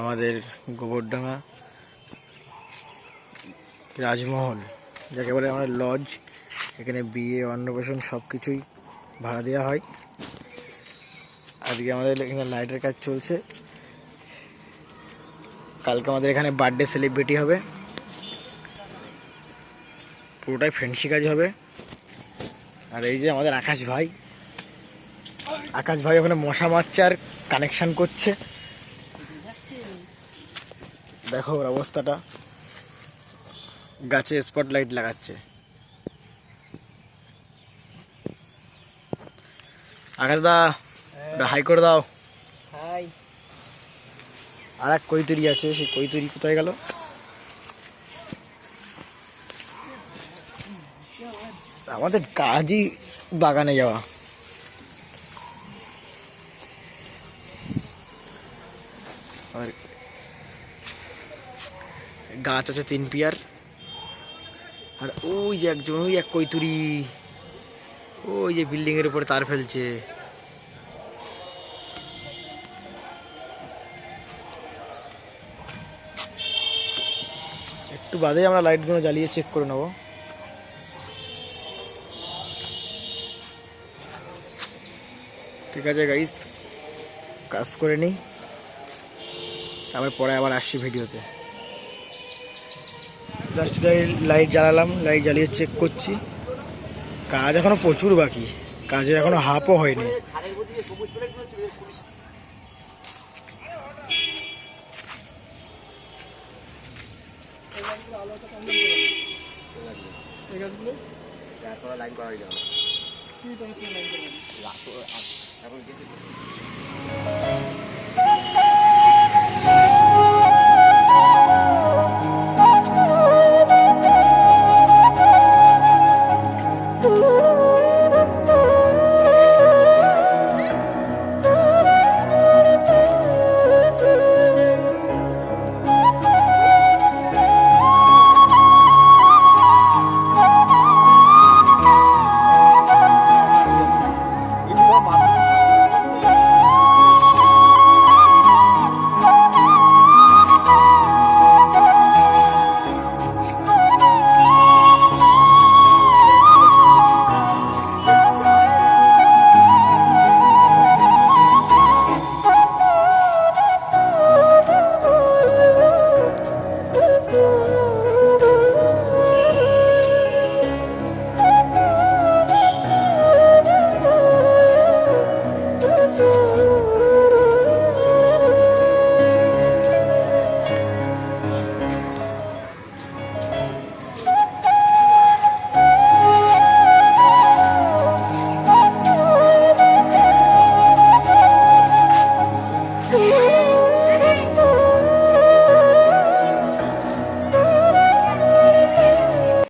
আমাদের গোবরডাঙ্গা রাজমহল, যাকে বলে আমাদের লজ এখানে বিয়ে, অন্নপ্রাশন সব কিছুই ভাড়া দেওয়া হয়। আজকে আমাদের এখানে লাইটের কাজ চলছে। কালকে আমাদের এখানে বার্থডে সেলিব্রিটি হবে। পুরোটাই ফ্রেন্ডসি কাজ হবে। আর এই যে আমাদের আকাশ ভাই আকাশ ভাই ওখানে মশা মারছে আর কানেকশন করছে। দেখো ওর অবস্থাটা। গাছে স্পটলাইট লাগাচ্ছে। আকাশ দা ওটা হাই করে দাও। হাই আর এক কৈতুরি আছে সেই কৈতুরি কোথায় গেল? আমাদের কাজই বাগানে যাওয়া। আর গাছ আছে তিন পিয়ার। আর ওই যে একজন, ওই এক কৈতুরি। ওই যে বিল্ডিং এর উপরে তার ফেলছে। একটু বাদে আমরা লাইটগুলো জ্বালিয়ে চেক করে নেব। ঠিক আছে গাইস কাজ করে নিই। তারপর পরে আবার আসছি ভিডিওতে জাস্ট লাইট জ্বালালাম লাইট জ্বালিয়ে চেক করছি। কাজ এখনও প্রচুর বাকি। কাজের এখনও হাফও হয়নি। হয়ে